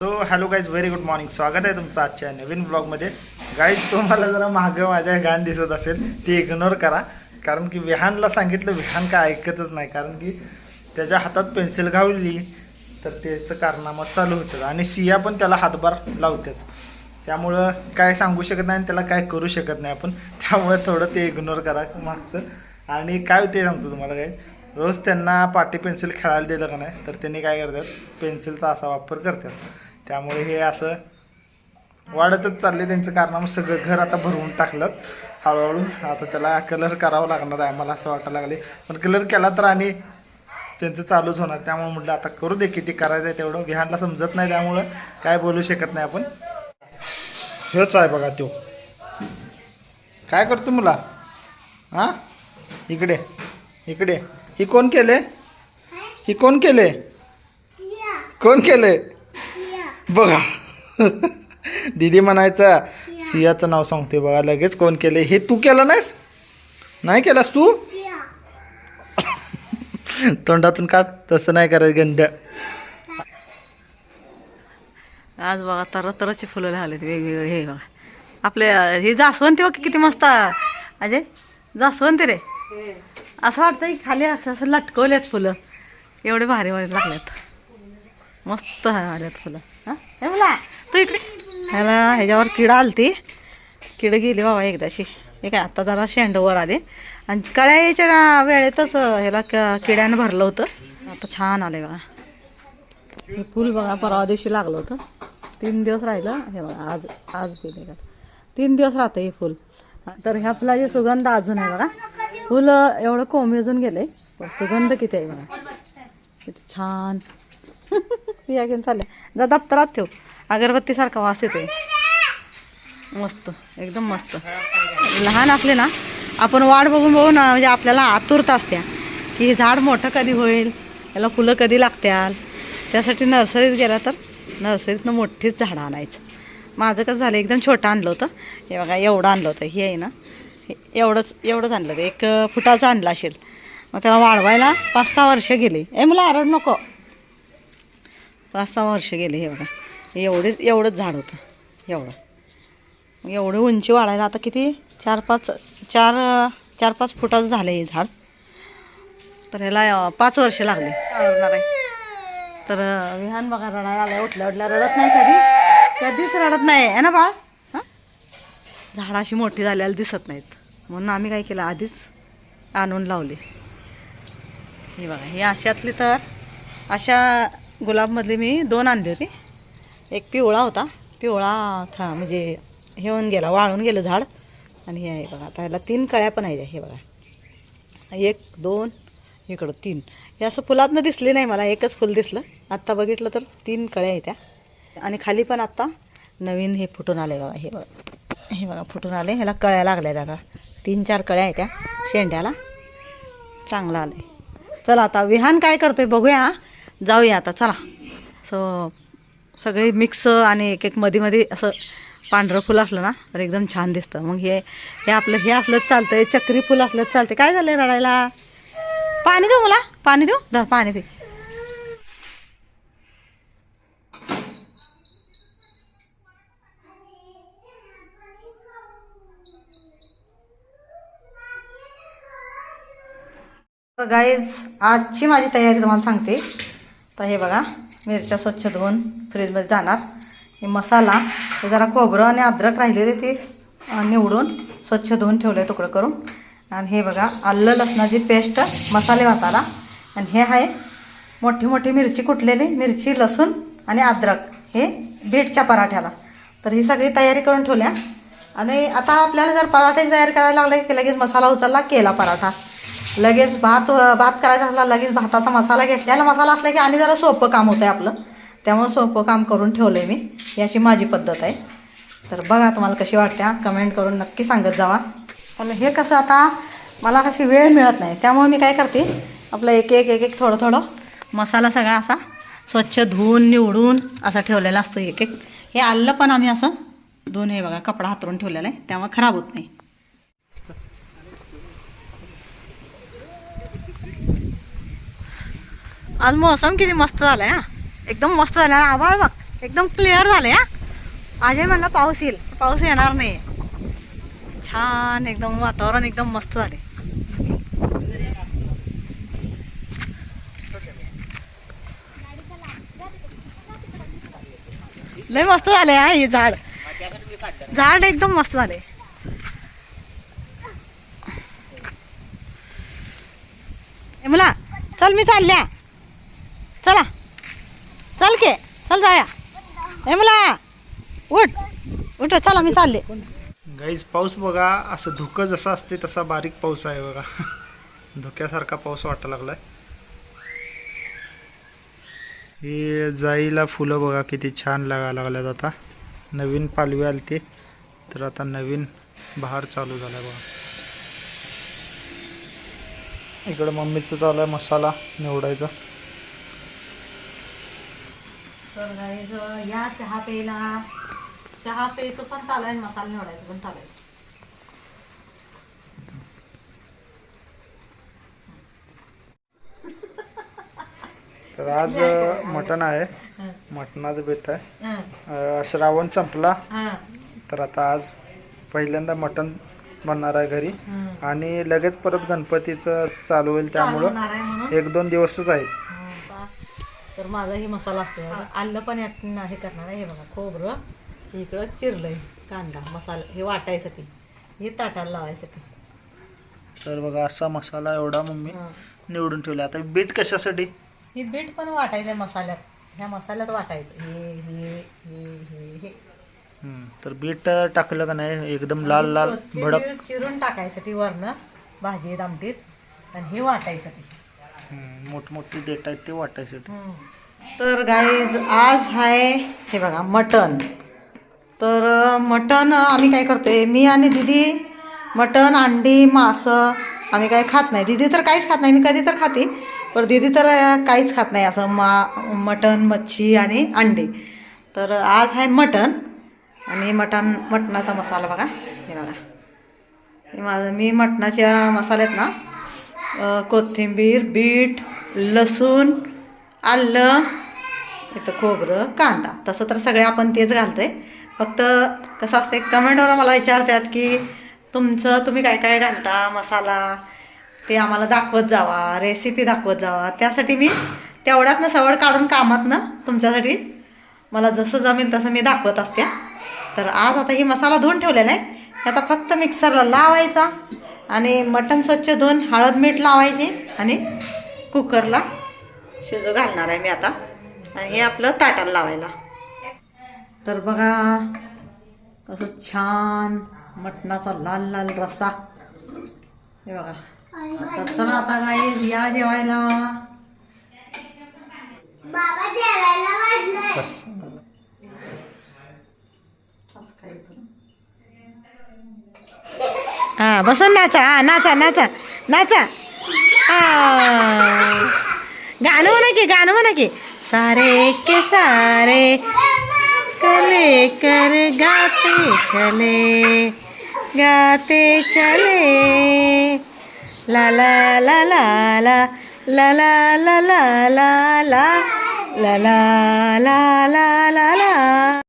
So hello guys very good morning स्वागत आहे तुमचं आजच्या नवीन ब्लॉगमध्ये गाईज तुम्हाला जरा मागं माझ्या गाण दिसत असेल ती इग्नोर करा. कारण की विहानला सांगितलं विहान काय ऐकतच नाही. कारण की त्याच्या हातात पेन्सिल घावली तर त्याचं कारनामा चालू होतं. आणि सिया पण त्याला हातभार लावतेच. त्यामुळं काय सांगू शकत नाही आणि त्याला काय करू शकत नाही आपण. त्यामुळे थोडं ते इग्नोर करा मागचं. आणि काय ते सांगतो तुम्हाला काय रोज त्यांना पाटी पेन्सिल खेळायला दिलं का नाही तर त्यांनी काय करतात पेन्सिलचा असा वापर करतात. त्यामुळे हे असं वाढतच चालले त्यांचं कारनामं सगळं घर आता भरवून टाकलं. हळूहळू आता त्याला कलर करावं लागणार आहे मला असं वाटायला लागले पण कलर केला तर आणि त्यांचं चालूच होणार. त्यामुळे म्हटलं आता करू दे किती करायचं आहे तेवढं. विहानला समजत नाही त्यामुळं काय बोलू शकत नाही आपण. हेच आहे बघा तो. काय करतो मुला? हां? इकडे इकडे. ही कोण केले? ही कोण केले? कोण केले? बघा. दीदी म्हणायचा सियाचं नाव सांगते बघा लगेच कोण केले? हे तू केलं नाहीस? नाही केलास तू? तोंडातून काढ तसं नाही करायचं गंध. आज बघा तर तरचे फुलं लावलेत वेगवेगळे हे बघा. आपले हे जास्वंती बघ किती मस्त अजय जास्वंती रे. असं वाटतं की खाली असं असं लटकवलेत फुलं. एवढे भारी भारी लागलेत मस्त आल्यात फुलं. हां? हे मला तू इकडे. ह्याला ह्याच्यावर किडा आलती. किड गेली बाबा एकदाशी. हे काय आता जरा शेंडवर आले. आणि कळ्याच्या वेळेतच ह्याला क- किड्यानं भरलं होतं. आता छान आलं बघा. हे फुल बघा परवा दिवशी लागलं होतं. तीन दिवस राहिलं. हे बघा आज आज गेले. का तीन दिवस राहतं हे फुल. तर ह्या फुलाची सुगंध अजून आहे बघा. फुलं एवढं कोंब अजून गेले. पण सुगंध किती आहे बघा. किती छान. या घेऊन चालले. जा दप्तरात ठेव. अगरबत्तीसारखा वास येतोय. मस्त. एकदम मस्त. लहान असले ना आपण वाढ बघून बघून ना म्हणजे आपल्याला आतुरता असत्या की हे झाड मोठं कधी होईल? याला फुलं कधी लागत्याल? त्यासाठी नर्सरीत गेला तर नर्सरीतनं मोठीच झाडं आणायचं. माझं कसं झालं एकदम छोटं आणलं होतं. हे बघा एवढं आणलं होतं. हे आहे ना एवढंच एवढंच आणलं. ते एक फुटाचं आणलं असेल. मग त्याला वाढवायला पाच सहा वर्ष गेले. ए मला आरड नको. पाच सहा वर्ष गेले एवढं एवढेच एवढंच झाड होतं. एवढं. मग एवढी उंची वाढायला आता किती? चार पाच चार चार पाच फुटाचं झालं हे झाड. तर ह्याला पाच वर्ष लागले. आवडणार आहे. तर विहान बघा रडायला आलं उठल्या उठल्या रडत नाही कधी. कधीच रडत नाही. आहे ना बाळ? हां? झाडं अशी मोठी झाल्याला दिसत नाहीत. म्हणून आम्ही काय केलं? आधीच आणून लावली. हे बघा हे अशातली तर अशा गुलाबमधली मी दोन आणली होती. एक पिवळा होता. पिवळा था म्हणजे हे होऊन गेला वाळून गेलं झाड. आणि हे आहे बघा आता ह्याला तीन कळ्या पण आहेत हे बघा. एक दोन इकडं तीन. हे असं फुलातनं दिसले नाही मला एकच फुल दिसलं. आत्ता बघितलं तर तीन कळ्या आहेत त्या. आणि खाली पण आत्ता नवीन हे फुटून आले बघा हे बघा. हे बघा फुटून आले ह्याला कळ्या लागल्या दादा तीन चार कळ्या आहेत त्या शेंड्याला. चांगलं आलं चला आता विहान काय करतोय बघूया जाऊया आता चला. सो सगळे मिक्स आणि एक एक मध्ये मध्ये असं पांढरं फुल असलं ना तर एकदम छान दिसतं. मग हे हे आपलं हे असलंच चालतंय चक्री फुल असलंच चालतंय. काय झालं रडायला? पाणी देऊ मला पाणी देऊ? धर पाणी दे. तर गाईज आजची माझी तयारी तुम्हाला सांगते. तर हे बघा मिरच्या स्वच्छ धुवून फ्रीजमध्ये जाणार. हे मसाला हे जरा खोबरं आणि अद्रक राहिले होते ते निवडून स्वच्छ धुवून ठेवले तुकडं करून. आणि हे बघा आलं लसणाची पेस्ट मसाले भाताला. आणि हे आहे मोठी मोठी मिरची कुटलेली मिरची लसूण आणि अद्रक. हे बीटच्या पराठ्याला. तर ही सगळी तयारी करून ठेवल्या. आणि आता आपल्याला जर पराठ्याची तयारी करायला लागला की लगेच मसाला उचलला केला पराठा. लगेच भात भात करायचा असला लगेच भाताचा मसाला घेतलेला मसाला असला की आणि जरा सोपं काम होतं आहे आपलं. त्यामुळे सोपं काम करून ठेवलं आहे मी. ही अशी माझी पद्धत आहे. तर बघा तुम्हाला कशी वाटते कमेंट करून नक्की सांगत जावा. पण हे कसं आता मला कशी वेळ मिळत नाही. त्यामुळे मी काय करते आपलं एक एक एक एक थोडं थोडं मसाला सगळा असा स्वच्छ धुवून निवडून असा ठेवलेला असतो एक एक. हे आलं पण आम्ही असं दोन हे बघा कपडा हातरून ठेवलेला आहे. त्यामुळे खराब होत नाही. आज मोसम किती मस्त झालाय हा. एकदम मस्त झाला आभाळ बघ एकदम क्लिअर झाले हा. अजय म्हणला पाऊस येईल. पाऊस येणार नाही छान एकदम वातावरण एकदम मस्त झाले लय मस्त झाले हा हे झाड. झाड एकदम मस्त झाले ए मुला चल मी चालल्या. चला. चल के. चल जाया. ए मला. उठ. उठ चला मी चालले. गाईज पाऊस बघा असं धुकं जसं असते तसा बारीक पाऊस आहे बघा. धुक्यासारखा पाऊस वाटायला लागलाय. हे जाईला फुलं बघा किती छान लागायला लागल्यात आता. नवीन पालवी आली ते तर आता नवीन बहार चालू झालाय बघा. इकडं मम्मीचं चालू आहे मसाला निवडायचा. तर guys, या चहा प्यायला. चहा प्यायचं पण आहे मसाला निवडायचं पण आहे. तर आज मटण आहे. मटणाचं बेत आहे. हं, श्रावण संपला. तर आता आज पहिल्यांदा मटण बनणार आहे घरी. हं. आणि लगेच परत गणपतीचं चालू होईल त्यामुळं आहे एक दोन दिवसच हं, पहा. तर माझा ही मसाला असतो आलं पण यात हे करणार आहे. हे बघा खोबरं इकडं चिरलंय कांदा मसाला हे वाटायसाठी हे ताटाला लावायसाठी. तर बघा असा मसाला एवढा मम्मी. निवडून ठेवला. आता बीट कशासाठी? हे बीट पण वाटायचं आहे मसाल्यात. ह्या मसाल्यात वाटायचं. हे हे हे हे हे. तर बीट टाकलं का नाही? एकदम लाल लाल भडक. चिरून टाकायसाठी वरनं भाजी आमटीत. आणि हे वाटायसाठी. मोठमोठी डेट आहेत ते वाटायसाठी. तर गाईज आज आहे हे बघा मटण. तर मटन मटण आम्ही काय करतोय मी आणि दिदी मटण अंडी मासं आम्ही काय खात नाही. दिदी तर काहीच खात नाही मी कधी तर खाते पण दिदी तर काहीच खात नाही असं मा मटण मच्छी आणि अंडी. तर आज आहे मटण आणि मटण मटणाचा मसाला बघा हे बघा. हे माझं मी मटणाच्या मसाल्यात ना कोथिंबीर बीट लसूण आलं इथं खोबरं कांदा. तसं तर सगळे आपण तेच घालतो आहे फक्त कसं असते कमेंटवर मला विचारतात की तुमचं तुम्ही काय काय घालता मसाला? ते आम्हाला दाखवत जावा रेसिपी दाखवत जावा. त्यासाठी मी तेवढ्यातनं सवड काढून कामातनं तुमच्यासाठी मला जसं जमेल तसं मी दाखवत असते. तर आज आता ही मसाला धुवून ठेवलेला आहे. आता फक्त मिक्सरला लावायचा. आणि मटण स्वच्छ धुवून हळद मीठ लावायची आणि कुकरला शिजू घालणार आहे मी आता आणि हे आपलं ताटाला लावायला तर बघा कसं छान मटणाचा लाल लाल रसा हे बघा आता चला आता काय या जेवायला बस हा बसून नाचा हा नाचा नाचा नाचा गाणं म्हणा की गाणं म्हणा की सारे के सारे कले कर गाते चले गाते चले ला ला ला ला ला ला ला ला ला ला ला ला ला ला ला ला ला